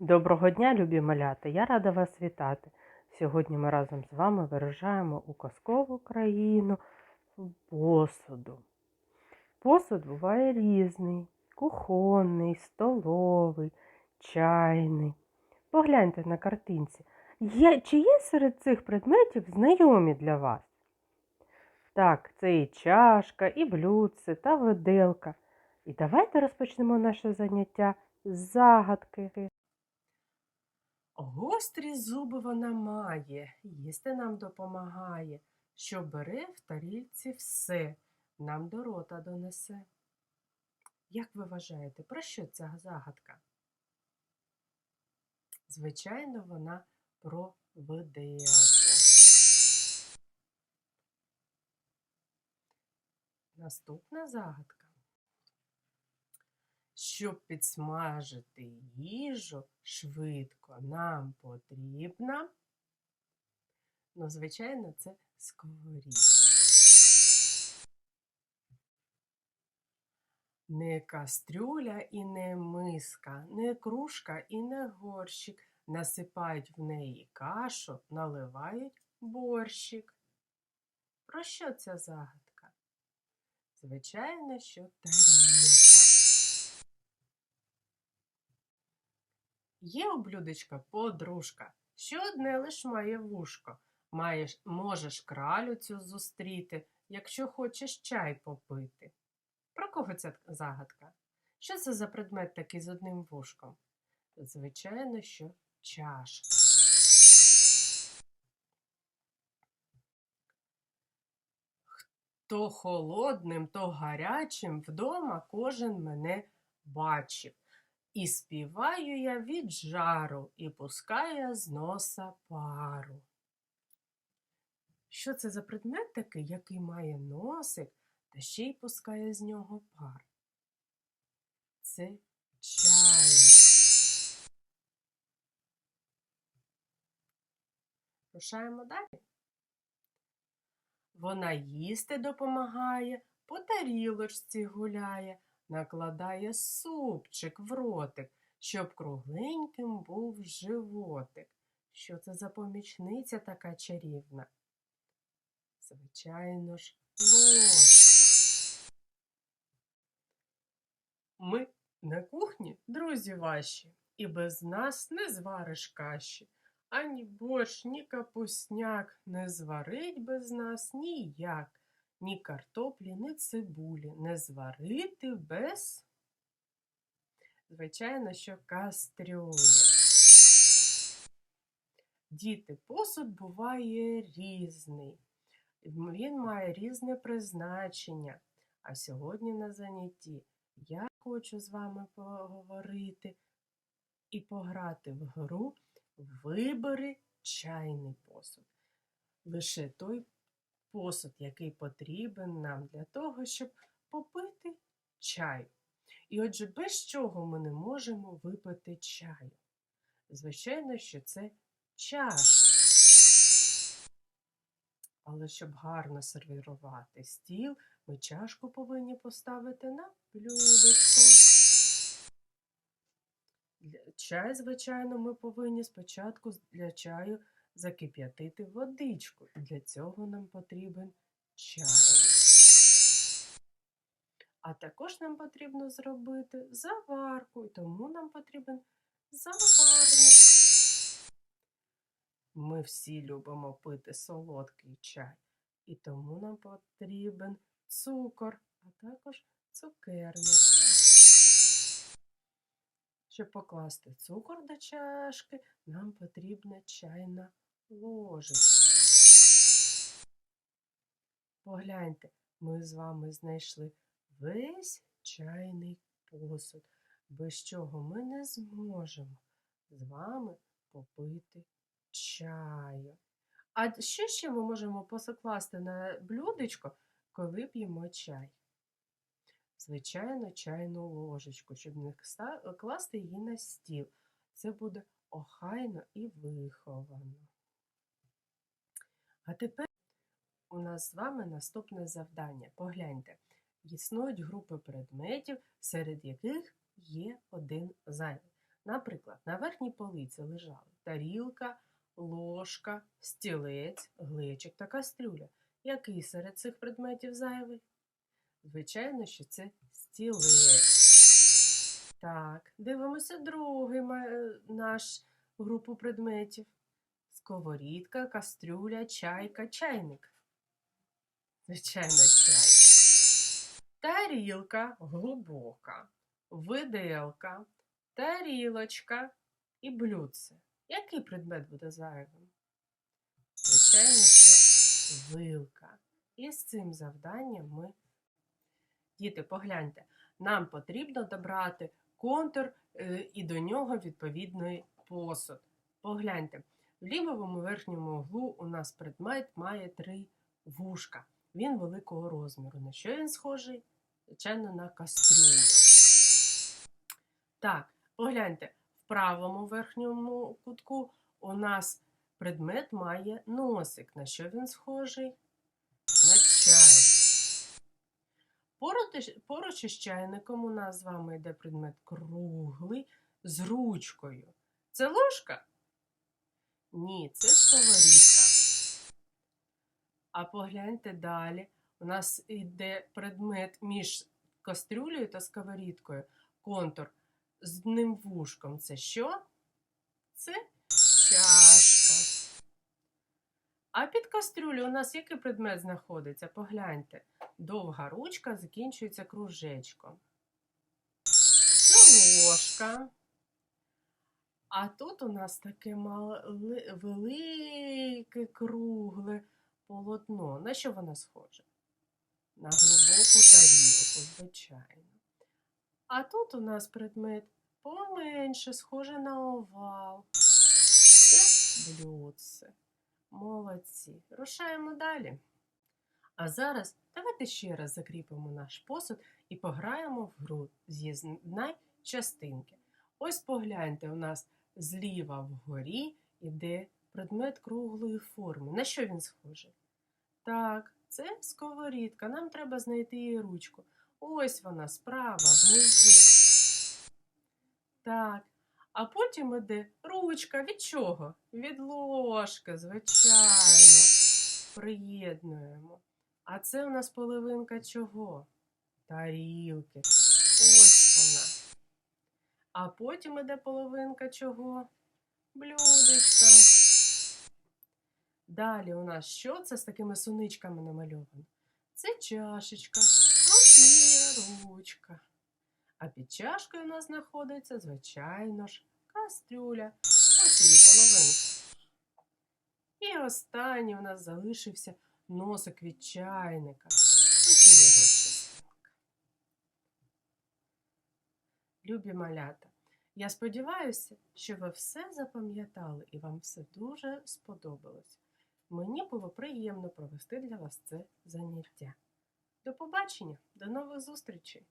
Доброго дня, любі малята! Я рада вас вітати. Сьогодні ми разом з вами виражаємо у казкову країну посуду. Посуд буває різний: кухонний, столовий, чайний. Погляньте на картинці. Є, чи є серед цих предметів знайомі для вас? Так, це і чашка, і блюдце та виделка. І давайте розпочнемо наше заняття з загадки. Гострі зуби вона має, їсти нам допомагає, що бере в тарільці все, нам до рота донесе. Як ви вважаєте, про що ця загадка? Звичайно, вона про виделку. Наступна загадка. Щоб підсмажити їжу швидко нам потрібна, ну, звичайно, це сковорідка. Не кастрюля і не миска, не кружка і не горщик. Насипають в неї кашу, наливають борщик. Про що ця загадка? Звичайно, що тарілка. Є у блюдечка подружка, що одне лиш має вушко. Маєш, можеш кралю цю зустріти, якщо хочеш чай попити. Про кого ця загадка? Що це за предмет такий з одним вушком? Звичайно, що чашка. То холодним, то гарячим вдома кожен мене бачив. І співаю я від жару, і пускає з носа пару. Що це за предмет такий, який має носик та ще й пускає з нього пар? Це чайник. Рушаємо далі. Вона їсти допомагає, по тарілочці гуляє, накладає супчик в ротик, щоб кругленьким був животик. Що це за помічниця така чарівна? Звичайно ж, ложка. Ми на кухні, друзі ваші, і без нас не звариш каші. Ані борщ, ні капусняк не зварить без нас ніяк. Ні картоплі, ні цибулі не зварити без, звичайно, що кастрюлі. Діти, посуд буває різний. Він має різне призначення. А сьогодні на занятті я хочу з вами поговорити і пограти в гру Вибери чайний посуд. Лише той посуд, який потрібен нам для того, щоб попити чай. І отже, без чого ми не можемо випити чаю? Звичайно, що це чашка. Але щоб гарно сервірувати стіл, ми чашку повинні поставити на блюдечко. Чай, звичайно, ми повинні спочатку для чаю закип'ятити водичку. Для цього нам потрібен чай. А також нам потрібно зробити заварку, і тому нам потрібен заварник. Ми всі любимо пити солодкий чай, і тому нам потрібен цукор, а також цукерниця. Щоб покласти цукор до чашки, нам потрібна чайна ложечка. Погляньте, ми з вами знайшли весь чайний посуд, без чого ми не зможемо з вами попити чаю. А що ще ми можемо покласти на блюдечко, коли п'ємо чай? Звичайно, чайну ложечку, щоб не класти її на стіл. Це буде охайно і виховано. А тепер у нас з вами наступне завдання. Погляньте, існують групи предметів, серед яких є один зайвий. Наприклад, на верхній полиці лежали тарілка, ложка, стілець, глечик та кастрюля. Який серед цих предметів зайвий? Звичайно, що це стілець. Так, дивимося другий е, наш групу предметів. Сковорідка, кастрюля, чайка, чайник. Звичайно, чай. Тарілка глибока, виделка, тарілочка і блюдце. Який предмет буде зайвим? Звичайно, що вилка. І з цим завданням ми. Діти, погляньте, нам потрібно добрати контур е, і до нього відповідний посуд. Погляньте, в лівому верхньому углу у нас предмет має три вушка. Він великого розміру. На що він схожий? Звичайно, на кастрюлю. Так, погляньте, в правому верхньому кутку у нас предмет має носик. На що він схожий? На чай. Поруч, із чайником у нас з вами йде предмет круглий з ручкою. Це ложка? Ні, це сковорідка. А погляньте далі. У нас йде предмет між кастрюлею та сковорідкою. Контур з одним вушком. Це що? Це чашка. А під кастрюлею у нас який предмет знаходиться? Погляньте. Довга ручка закінчується кружечком. Це ложка. А тут у нас таке мали- велике кругле полотно. На що воно схоже? На глибоку тарілку, звичайно. А тут у нас предмет поменше, схоже на овал. Це блюдце. Молодці. Рушаємо далі. А зараз давайте ще раз закріпимо наш посуд і пограємо в гру з'єднай частинки. Ось погляньте, у нас зліва вгорі іде предмет круглої форми. На що він схожий? Так, це сковорідка. Нам треба знайти її ручку. Ось вона справа, внизу. Так. А потім іде ручка від чого? Від ложки, звичайно. Приєднуємо. А це у нас половинка чого? Тарілки. Ось вона. А потім іде половинка чого? Блюдечка. Далі у нас що це з такими суничками намальовано? Це чашечка, ось ручка. А під чашкою у нас знаходиться, звичайно ж, кастрюля. Ось її половинка. І останній у нас залишився носик від чайника. Любі малята, я сподіваюся, що ви все запам'ятали і вам все дуже сподобалось. Мені було приємно провести для вас це заняття. До побачення, до нових зустрічей!